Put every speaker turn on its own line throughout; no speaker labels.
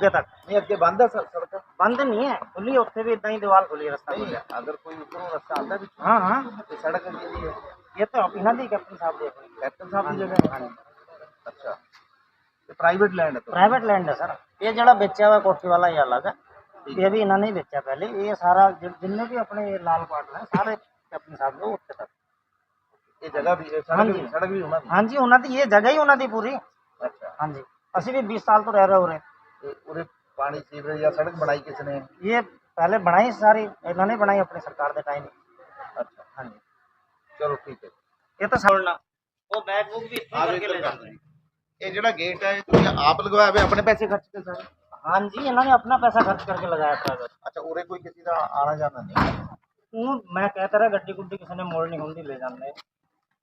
ਅੱਗੇ ਤੱਕ
ਨਹੀਂ ਅੱਗੇ ਬੰਦ ਹੈ ਸ- ਸੜਕ
ਬੰਦ ਨਹੀਂ ਹੈ ਖੁੱਲੀ ਉੱਥੇ ਵੀ ਇਦਾਂ ਹੀ ਦੀਵਾਰ ਖੁੱਲੀ ਹੈ, ਰਸਤਾ
ਨਹੀਂ
ਖੁੱਲਿਆ
ਅਗਰ ਕੋਈ ਉੱਪਰੋਂ ਰਸਤਾ ਆਉਂਦਾ ਵਿੱਚ
ਹਾਂ ਹਾਂ
ਤੇ ਸੜਕ ਕਿਹਦੀ ਹੈ
ਇਹ ਤਾਂ ਇਹਨਾਂ ਦੀ ਕੈਪਟਨ ਸਾਹਿਬ ਦੀ ਆਪਣੀ
ਕੈਪਟਨ ਸਾਹਿਬ ਦੀ ਜਗ੍ਹਾ ਹੈ ਅੱਛਾ ਤੇ ਪ੍ਰਾਈਵੇਟ ਲੈਂਡ ਹੈ ਤੁਹਾਡੀ?
प्राइवेट लैंड है सर ये जड़ा बेचा हुआ है कोठी वाला ये अलग है ये भी इन्होंने ही बेचा पहले ये सारा जि- जितने भी अपने ये लाल पार्ट है सारे कैप्टन साहब को उत्ते तक
ਇਹ ਜਗ੍ਹਾ ਵੀ ਇਹ
हाँ
ਸੜਕ
जी
ਵੀ ਸੜਕ ਵੀ ਉਹਨਾਂ ਦੀ
हाँ जी उन्होंने ये जगह ही उन्होंने पूरी
ਅੱਛਾ
हाँ जी असि भी बीस साल तो रह रहे हो रहे
ਤੇ ਉਰੇ ਪਾਣੀ ਸੀਵਰੇਜ ਜਾਂ ਸੜਕ ਬਣਾਈ ਕਿਸ ਨੇ
ये पहले बनाई सारी इन्होंने बनाई अपनी सरकार के टाइम
ਅੱਛਾ
हाँ जी
ਚਲੋ ਠੀਕ ਹੈ
ये तो छोड़ना वो बैग बुक भी इतनी करके ले जाते हैं
ਇਹ ਜਿਹੜਾ ਗੇਟ ਹੈ ਇਹ ਤੁਸੀਂ ਆਪ ਲਗਵਾਇਆ ਹੋਇਆ ਆਪਣੇ ਪੈਸੇ ਖਰਚ ਕੇ ਸਾਰੇ
हाँ जी इन्होंने अपना पैसा खर्च करके लगाया प्राइवेट
ਅੱਛਾ ਉਰੇ ਕੋਈ ਕਿਸੇ ਦਾ ਆਣਾ ਜਾਣਾ ਨਹੀਂ
हूँ मैं कहता रहा गड्डी गुड्डी किसी ने मोड़नी होंगी ले जाने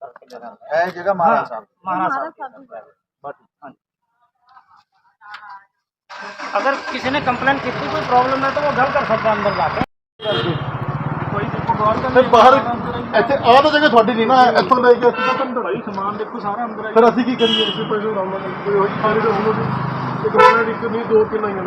करके ले जाने
ਇਹ ਜਗ੍ਹਾ ਮਹਾਰਾਜ ਸਾਹਿਬ
महाराज साहब की है। ਅਗਰ ਕਿਸੇ ਨੇ ਕੰਪਲੇਂਟ ਕੀਤੀ ਕੋਈ ਪ੍ਰੋਬਲਮ ਹੈ ਤਾਂ ਉਹ ਗੱਲ ਕਰ ਸਕਦਾ ਅੰਦਰ ਜਾ ਕੇ। ਕੋਈ ਦੇਖੋ ਗੌਰ ਕਰ
ਫਿਰ ਬਾਹਰ ਇੱਥੇ ਆਹ ਤਾਂ ਜਗ੍ਹਾ ਤੁਹਾਡੀ ਨਹੀਂ ਨਾ ਇੱਥੋਂ ਲੈ ਕੇ ਇੱਥੇ ਤੱਕ ਤੁਹਾਡਾ ਹੀ
ਸਮਾਨ ਦੇਖੋ ਸਾਰਾ ਅੰਦਰ ਹੈ
ਫਿਰ ਅਸੀਂ ਕੀ ਕਰੀਏ? ਇਸੇ ਪੈਸੇ ਉਡਾਉਣਾ ਕੋਈ ਹੋਈ ਸਾਰੇ ਦੇ ਹੁੰਦੇ ਇੱਕ ਬਣਾ ਇੱਕ ਨਹੀਂ ਦੋ ਕਿੰਨਾ ਹੀ ਨੇ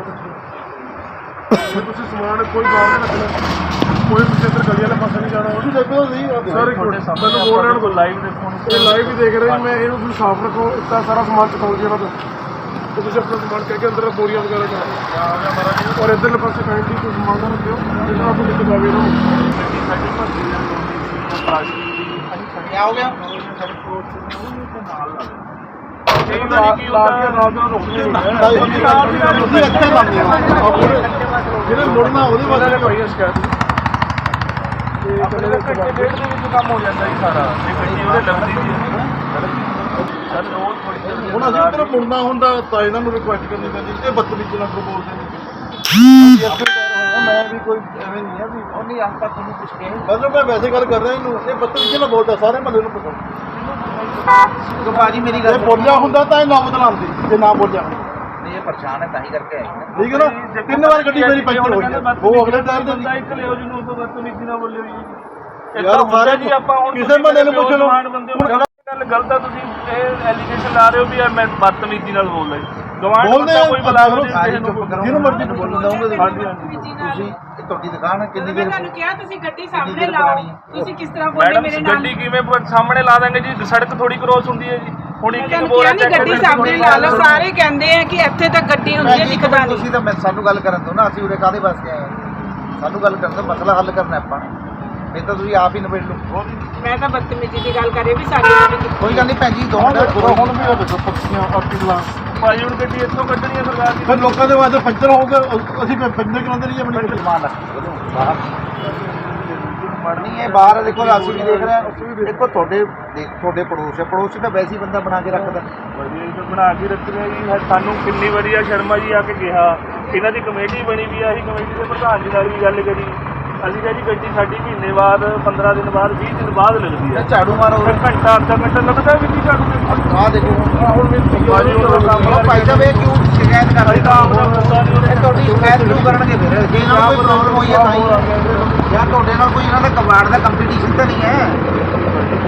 ਤੁਸੀਂ ਸਮਾਨ ਕੋਈ ਬਾਹਰ ਨਹੀਂ ਰੱਖਣਾ। ਕੋਈ ਤੁਸੀਂ ਅੰਦਰ ਗਲੀਆਂ ਵਾਲੇ ਪਾਸੇ ਨਹੀਂ ਜਾਣਾ ਤੁਸੀਂ ਦੇਖੋ ਜੀ ਸਾਰੇ ਮੈਨੂੰ ਬੋਲ ਰਹੇ ਨੇ।
ਲਾਈਵ ਦੇਖੋ
ਇਹ ਲਾਈਵ ਹੀ ਦੇਖ ਰਹੇ ਮੈਂ ਇਹਨੂੰ ਤੁਸੀਂ ਸਾਫ਼ ਰੱਖੋ ਇੱਦਾਂ ਸਾਰਾ ਸਮਾਨ ਚਕਾਉਂਦੇ ਇਹਨਾਂ ਤੋਂ। ਤੁਸੀਂ ਆਪਣਾ ਸਮਾਨ ਕਹਿ ਕੇ ਅੰਦਰ ਬੋਰੀਆਂ ਵਗੈਰਾ ਚਲਾਓ ਔਰ ਇੱਧਰਲੇ ਪਾਸੇ ਕਾਇੰਟਲੀ ਕੋਈ ਸਮਾਨ ਨਾ ਰੱਖਿਓ ਜਿਸ ਨਾਲ। ਕੋਈ ਦਿੱਕਤ ਆਵੇ ਨੂੰ
ਕੀ ਹੋ
ਇਹ ਕੇ ਤੁਸੀਂ ਹੋ ਜਿਹੜੇ ਮੁੜਨਾ ਉਹਦੇ ਵਾਸਤੇ
ਸ਼ਿਕਾਇਤ ਆਪਣੇ ਘੰਟੇ ਡੇਢ ਦੇ ਵਿੱਚ ਕੰਮ ਹੋ ਜਾਂਦਾ ਜੀ ਸਾਰਾ। ਇਹ ਗੱਡੀ ਉਹਦੇ ਲੱਗਦੀ ਹੈ ਸਰ ਰੋਜ਼ ਥੋੜੀ ਜਿਹੀ
ਹੁਣ ਅਸੀਂ ਉੱਧਰ ਮੁੜਨਾ ਹੁੰਦਾ ਤਾਂ ਇਹਨਾਂ ਨੂੰ ਰਿਕੁਐਸਟ ਕਰਨੀ ਪੈਂਦੀ ਇਹ ਬਦਤਮੀਜ਼ੀ ਨਾਲ ਕਿਉਂ ਬੋਲਦੇ ਨੇ ਅਸੀਂ ਇੱਥੇ ਕਰ ਰਹੇ ਹਾਂ, ਮੈਂ ਵੀ ਕੋਈ ਐਵੇਂ ਨਹੀਂ ਹੈ ਵੀ
ਉਹ ਨਹੀਂ ਆਪਾਂ ਤੁਹਾਨੂੰ ਕੁਝ ਕਹੇ
ਮਤਲਬ ਮੈਂ ਵੈਸੇ ਗੱਲ ਕਰ ਰਿਹਾ ਇਹਨੂੰ ਇਹ ਬਦਤਮੀਜ਼ੀ ਨਾਲ ਬੋਲਦਾ ਸਾਰੇ ਮਹੱਲੇ ਨੂੰ ਪਤਾ।
ਕਿ ਬਾਜੀ ਮੇਰੀ
ਜੇ
ਗੱਲ
ਬੋਲਿਆ ਹੁੰਦਾ ਤਾਂ ਇਹ ਨਾ ਬਦਲਾਉਂਦੀ ਜੇ ਨਾ ਬੋਲਿਆ।
ਨਹੀਂ ਇਹ ਪਰੇਸ਼ਾਨ ਹੈ ਤਾਂ ਹੀ ਕਰਕੇ ਆਏ ਨਾ।
ਠੀਕ ਹੈ ਨਾ? ਤਿੰਨ ਵਾਰ ਗੱਡੀ ਮੇਰੀ ਪੰਚਰ ਹੋਈ ਹੈ। ਉਹ ਅਗਲੇ ਟਾਇਰ ਦੇ
ਇੱਕ ਲਿਓ ਜਿਹਨੂੰ ਤੋਂ ਬਦਤਮੀਜ਼ੀ ਨਾਲ ਬੋਲਿਓ ਜੀ
ਯਾਰ
ਯਾਰ
ਸਾਰੇ
ਜੀ ਆਪਾਂ ਹੁਣ
ਕਿਸੇ ਬੰਦੇ ਨੂੰ ਪੁੱਛ ਲਓ।
ਨੂੰ ਗੱਲ ਗਲਤ ਆ ਤੁਸੀਂ ਇਹ ਐਲੀਗੇਸ਼ਨ ਲਾ ਰਹੇ ਹੋ ਵੀ ਇਹ ਮੈਂ ਬਦਤਮੀਜ਼ੀ ਨਾਲ ਬੋਲ ਰਿਹਾ। ਗਵਾਂਢ
ਬੋਲਦੇ
ਬੰਦਾ
ਆ,
ਕੋਈ ਬੁਲਾ ਲਓ ਕਿਸੇ ਨੂੰ
ਚੁੱਪ ਕਰੋ
ਜਿਹਨੂੰ ਮਰਜ਼ੀ
ਬੋਲਣ ਦਊਂਗੇ
ਹਾਂਜੀ ਹਾਂਜੀ।
ਤੁਸੀਂ ਇਹ ਤੁਹਾਡੀ ਦੁਕਾਨ ਹੈ ਕਿੰਨੀ
ਮੈਂ
ਦੇਰ
ਤੁਹਾਨੂੰ ਕਿਹਾ ਤੁਸੀਂ ਗੱਡੀ ਸਾਹਮਣੇ ਲਾਓ? ਤੁਸੀਂ ਕਿਸ ਤਰ੍ਹਾਂ ਬੋਲੇ
ਮੈਡਮ
ਮੇਰੇ ਨਾਲ?
ਗੱਡੀ ਕਿਵੇਂ ਪ- ਸਾਹਮਣੇ ਲਾ ਦਾਂਗੇ ਜੀ ਸੜਕ ਥੋੜੀ ਕ੍ਰੋਸ ਹੁੰਦੀ ਹੈ ਜੀ। ਹੁਣ ਇੱਕ ਇੱਕ
ਤੁਹਾਨੂੰ
ਬੋਲ
ਕਿਹਾ ਨਹੀਂ ਗੱਡੀ ਸਾਹਮਣੇ ਲਾ ਲਓ ਸਾਰੇ ਕਹਿੰਦੇ ਆ ਕਿ ਇੱਥੇ ਤੱਕ ਗੱਡੀ ਹੁੰਦੀ ਹੈ ਦਿਖਦਾ ਨਹੀਂ
ਤੁਸੀਂ ਤਾਂ ਮੈਂ ਸਾਨੂੰ ਗੱਲ ਕਰਨ ਦੋ ਨਾ ਅਸੀਂ ਉਰੇ ਕਾਦੇ ਵਾਸਤੇ ਆਏ ਹਾਂ ਸਾਨੂੰ ਗੱਲ ਕਰਨ ਦੋ ਮਸਲਾ ਹੱਲ ਕਰਨਾ ਆਪਾਂ। ਨੇ ਨਹੀਂ ਤਾਂ ਤੁਸੀਂ ਆਪ ਹੀ ਨਿਬੇੜ ਲਓ।
ਮੈਂ ਤਾਂ ਬਦਤਮੀਜ਼ੀ ਦੀ ਗੱਲ ਕਰ ਰਹੀ ਵੀ ਸਾਡੇ ਨਾਲ ਵੀ ਕੀਤੀ
ਕੋਈ ਗੱਲ ਨਹੀਂ ਭੈਣ ਜੀ ਦੋ
ਹੁਣ
ਮਿੰਟ
ਦੇਖੋ ਹੁਣ ਵੀ ਉਹ ਦੇਖੋ ਪੱਕੀਆਂ ਅਪੀਲਾਂ
ਭਾਈ ਹੁਣ ਗੱਡੀ ਇੱਥੋਂ ਕੱਢਣੀ ਹੈ ਸਰਕਾਰ ਦੀ।
ਫਿਰ ਲੋਕਾਂ ਦੇ ਵਾਸਤੇ ਪੰਚਰ ਹੋਊਗਾ ਅ- ਅਸੀਂ ਫਿਰ ਪੰਚਰ ਕਰਾਉਂਦੇ ਰਹੀਏ ਆਪਣੀ ਗੱਡੀ।
ਚਲੋ ਬਾਹਰ ਨਹੀਂ ਇਹ ਬਾਹਰ ਹੈ, ਦੇਖੋ ਅਸੀਂ ਵੀ ਦੇਖ ਰਹੇ। ਹਾਂ ਦੇਖੋ ਤੁਹਾਡੇ ਤੁਹਾਡੇ ਪੜੋਸ ਹੈ। ਪੜੋਸ 'ਚ ਤਾਂ ਵੈਸੇ ਹੀ ਬੰਦਾ ਬਣਾ ਕੇ ਰੱਖਦਾ।
ਤਾਂ ਬਣਾ ਕੇ ਰੱਖਿਆ ਜੀ। ਹੈ ਸਾਨੂੰ ਕਿੰਨੀ ਵਾਰੀ ਆ ਸ਼ਰਮਾ ਜੀ ਆ ਕੇ ਕਿਹਾ। ਇਹਨਾਂ ਦੀ ਕਮੇਟੀ ਬਣੀ ਵੀ ਆ ਅਸੀਂ ਕਮੇਟੀ ਦੇ ਪ੍ਰਧਾਨ ਜੀ ਨਾਲ ਵੀ ਗੱਲ ਕਰੀ। ਅਸੀਂ ਕਿਹਾ ਜੀ ਗੱਡੀ ਸਾਡੀ ਮਹੀਨੇ ਬਾਅਦ 15 ਦਿਨ ਬਾਅਦ 20 ਦਿਨ ਬਾਅਦ ਲੱਗਦੀ ਹੈ।
ਝਾੜੂ ਮਾਰੋ
ਫਿਰ ਘੰਟਾ ਅੱਧਾ ਘੰਟਾ ਲੱਗਦਾ ਵੀ ਜੀ ਝਾੜੂ
ਆਹ ਦੇਖੋ ਹੁਣ
ਵੀ
ਭਾਜੀ ਹੁਣ ਕੰਮ
ਭਾਈ ਸਾਹਿਬ ਇਹ ਕਿਉਂ ਸ਼ਿਕਾਇਤ ਕਰ ਰਹੇ
ਤਾਂ ਆਪਣਾ ਬੰਦਾ ਨਹੀਂ
ਇਹ ਤੁਹਾਡੀ ਸ਼ਿਕਾਇਤ ਕਿਉਂ ਕਰਨਗੇ ਫਿਰ? ਜੇ ਨੂੰ ਕੋਈ ਪ੍ਰੋਬਲਮ ਹੋਈ ਹੈ ਤਾਂ ਹੀ। ਯਾਰ ਤੁਹਾਡੇ ਨਾਲ ਕੋਈ ਇਹਨਾਂ ਦਾ ਕਬਾੜ ਦਾ ਕੰਪੀਟੀਸ਼ਨ ਤਾਂ ਨਹੀਂ ਹੈ?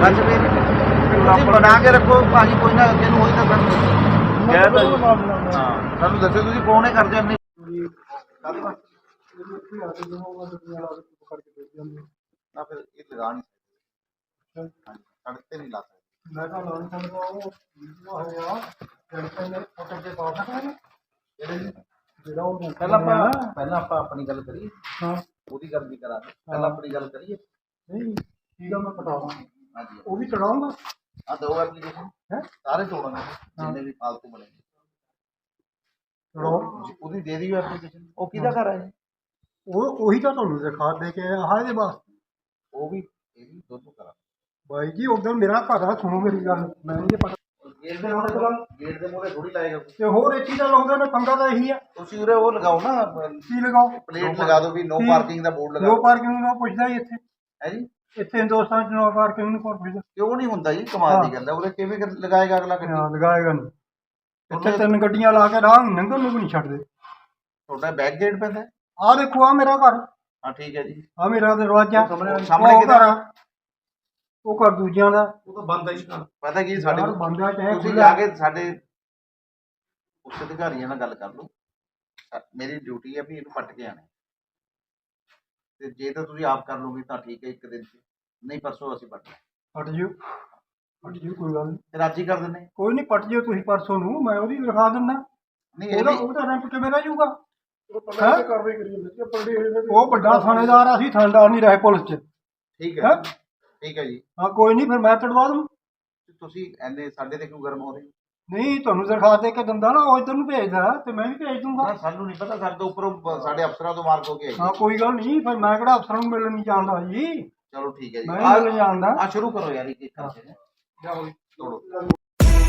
ਬਸ ਫਿਰ। ਤੁਸੀਂ ਬਣਾ ਕੇ ਰੱਖੋ ਭਾਜੀ ਕੋਈ ਨਾ ਅੱਗੇ ਨੂੰ ਹੋਈ ਤਾਂ ਸਾਨੂੰ।
ਕਹਿ ਤਾਂ
ਸਾਨੂੰ ਦੱਸੋ ਤੁਸੀਂ ਕੌਣ ਹੈ ਕਰਦੇ ਹੋ ਇੰਨੀ ਕਾਹਦੇ ਵਾਸਤੇ ਨਾ ਫਿਰ ਇਹ ਲਗਾ ਨਹੀਂ ਸਕਦੇ। ਹਾਂਜੀ, ਸੜਕ ਤੇ ਨਹੀਂ ਲਾ ਸਕਦੇ।
ਮੈਂ ਤਾਂ ਲਾਉਣ ਸਕਦਾ ਉਹ ਵੀਡੀਓ ਹੋਇਆ ਟੈਂਸ਼ਨ ਨੇ ਫੋਟੋ ਦੇ ਪਾ ਸਕਦਾ
ਜਿਹੜੇ ਜੀ
ਜਿਹੜਾ ਉਹ
ਪਹਿਲਾਂ ਆਪਾਂ ਪਹਿਲਾਂ ਆਪਾਂ ਆਪਣੀ ਗੱਲ ਕਰੀਏ।
ਹਾਂ।
ਉਹਦੀ ਗੱਲ ਵੀ ਕਰਾਂਗੇ ਪਹਿਲਾਂ ਆਪਣੀ ਗੱਲ ਕਰੀਏ।
ਨਹੀਂ ਠੀਕ ਆ ਮੈਂ ਪਟਾਵਾਂ
ਹਾਂਜੀ।
ਉਹ ਵੀ ਚੜਾਉਂਗਾ
ਆ ਦੋ ਐਪਲੀਕੇਸ਼ਨ
ਹੈ?
ਸਾਰੇ ਤੋੜਾਂਗੇ ਜਿੰਨੇ ਵੀ ਫਾਲਤੂ ਬਣੇ।
ਚੜਾਓ।
ਉਹਦੀ ਦੇ ਦਿਓ ਐਪਲੀਕੇਸ਼ਨ ਉਹ ਕਿਹਦਾ ਘਰ ਹੈ
ਉਹ ਉਹੀ ਤਾਂ ਤੁਹਾਨੂੰ ਦਿਖਾ ਦੇ ਕੇ ਆਹ ਇਹਦੇ ਵਾਸਤੇ।
ਉਹ ਵੀ ਇਹ ਵੀ ਦੋਨੋਂ ਕਰਾਂ।
ਬਾਈ ਜੀ ਉਧਰ ਮੇਰਾ ਆ ਸੁਣੋ ਮੇਰੀ ਗੱਲ ਮੈਂ ਨਹੀਂ ਪਤਾ।
ਗੇਟ ਦੇ ਮੂਹਰੇ ਗੇਟ ਦੇ ਮੂਹਰੇ ਥੋੜੀ ਲਾਏਗਾ।
ਤੇ ਹੋਰ ਇੱਥੇ ਤਾਂ ਲਾਉਂਦੇ ਨੇ ਪੰਗਾ ਤਾਂ ਇਹੀ ਆ।
ਤੁਸੀਂ ਉਰੇ ਉਹ ਲਗਾਓ ਨਾ
ਕੀ ਲਗਾਓ?
ਪਲੇਟ ਲਗਾ ਦਿਓ ਵੀ ਨੋ? ਪਾਰਕਿੰਗ ਦਾ ਬੋਰਡ
ਨੋ
ਲਗਾਓ
ਪਾਰਕਿੰਗ ਨੂੰ ਪੁੱਛਦਾ ਹੀ ਇੱਥੇ।
ਹੈ ਜੀ?
ਇੱਥੇ ਹਿੰਦੁਸਤਾਨ ਚ ਨੋ ਪਾਰਕਿੰਗ ਨੂੰ ਕੋਣ ਪੁੱਛਦਾ
ਕਿਉਂ ਨਹੀਂ ਹੁੰਦਾ ਜੀ? ਕਮਾਲ ਦੀ ਗੱਲ ਹੈ ਉਰੇ ਕਿਵੇਂ ਕਰ- ਲਗਾਏਗਾ ਅਗਲਾ ਗੱਡੀ?
ਹਾਂ ਲਗਾਏਗਾ ਨਹੀਂ। ਇੱਥੇ ਤਿੰਨ ਗੱਡੀਆਂ ਲਾ ਕੇ ਰਾਹ ਨੂੰ ਲੰਘਣ ਨੂੰ ਵੀ ਨਹੀਂ ਛੱਡਦੇ।
ਤੁਹਾਡਾ ਬੈਕ ਗੇਟ ਪੈਂਦਾ
ਆਹ ਦੇਖੋ ਆ ਮੇਰਾ ਘਰ।
ਹਾਂ ਠੀਕ ਹੈ ਜੀ।
ਆ ਮੇਰਾ ਦਰਵਾਜ਼ਾ।
ਸਾਹਮਣੇ- ਕਿਹਦਾ?
ਆ। ਉਹ ਘਰ ਦੂਜਿਆਂ ਦਾ।
ਉਹ ਤਾਂ ਬੰਦ ਹੈ ਜੀ ਪਤਾ ਕੀ ਸਾਡੇ
ਯਾਰ ਬੰਦਾ ਚਾਹੇ
ਤੁਸੀਂ। ਜਾ ਕੇ ਸਾਡੇ ਉੱਚ ਅਧਿਕਾਰੀਆਂ ਨਾਲ ਗੱਲ ਕਰ ਲਓ। ਮੇਰੀ ਡਿਊਟੀ ਹੈ ਵੀ ਇਹਨੂੰ ਪੱਟ ਕੇ ਆਣਾ ਤੇ ਜੇ ਤਾਂ ਤੁਸੀਂ ਆਪ ਕਰ ਲਓਗੇ ਤਾਂ ਠੀਕ ਹੈ ਇੱਕ ਦਿਨ 'ਚ। ਨਹੀਂ ਪਰਸੋਂ ਅਸੀਂ ਪੱਟ
ਹਟ ਜਿਓ। ਹਟ ਜਿਓ ਕੋਈ ਗੱਲ ਨਹੀਂ
ਤੇ ਰਾਜੀ ਕਰ ਦਿੰਦੇ।
ਕੋਈ ਨਹੀਂ ਪਟ ਜਿਓ ਤੁਸੀਂ ਪਰਸੋਂ ਨੂੰ। ਮੈਂ ਉਹਦੀ ਲਿਖਾ ਦਿੰਦਾ।
ਨਹੀਂ ਇਹ
ਉਹਦਾ
ਵੀ
ਉਹਦਾ ਕਿਵੇਂ ਰਹਿ ਜਾਊਗਾ? ਹੈਂ? ਕਾਰਵਾਈ ਕਰੀ ਜਾਂਦੇ ਜੀ ਪਰਡੇ ਉਹ ਵੱਡਾ ਥਾਣੇਦਾਰ ਆ, ਅਸੀਂ ਥਾਣੇਦਾਰ ਨਹੀਂ ਰਹੇ ਪੁਲਿਸ 'ਚ।
ਠੀਕ
ਹੈਂ?
ਹੈ? ਠੀਕ ਹੈ ਜੀ।
ਹਾਂ ਕੋਈ ਨਹੀਂ ਫਿਰ ਮੈਂ ਤੜਵਾ ਦੂੰ।
ਤੇ ਤੁਸੀਂ ਐਨੇ ਸਾਡੇ ਤੇ ਕਿਉਂ ਗਰਮ ਹੋ ਰਹੇ?
ਨਹੀਂ ਤੁਹਾਨੂੰ ਦਰਖਾਸਤ ਦੇ ਕੇ ਦਿੰਦਾ ਨਾ ਉਹ ਇੱਧਰ ਨੂੰ ਭੇਜਦਾ ਤੇ ਮੈਂ ਵੀ ਭੇਜ ਦੂੰਗਾ।
ਨਾ ਸਾਨੂੰ ਨਹੀਂ ਪਤਾ ਸਾਡੇ ਤੋਂ ਉੱਪਰੋਂ ਬ- ਸਾਡੇ ਅਫਸਰਾਂ ਤੋਂ ਮਾਰਕ ਹੋ ਕੇ ਆਈ
ਹਾਂ ਕੋਈ ਗੱਲ ਨਹੀਂ ਫਿਰ ਮੈਂ ਕਿਹੜਾ ਅਫਸਰਾਂ ਨੂੰ ਮਿਲਣ ਨਹੀਂ ਜਾਣਦਾ ਜੀ?
ਚਲੋ ਠੀਕ ਹੈ ਜੀ।
ਮੈਂ ਨਹੀਂ ਮਿਲਣ ਜਾਣਦਾ।
ਆ ਸ਼ੁਰੂ ਕਰੋ ਯਾਰ ਇੱਕ ਇੱਕ ਕਰਕੇ ਤੋੜੋ।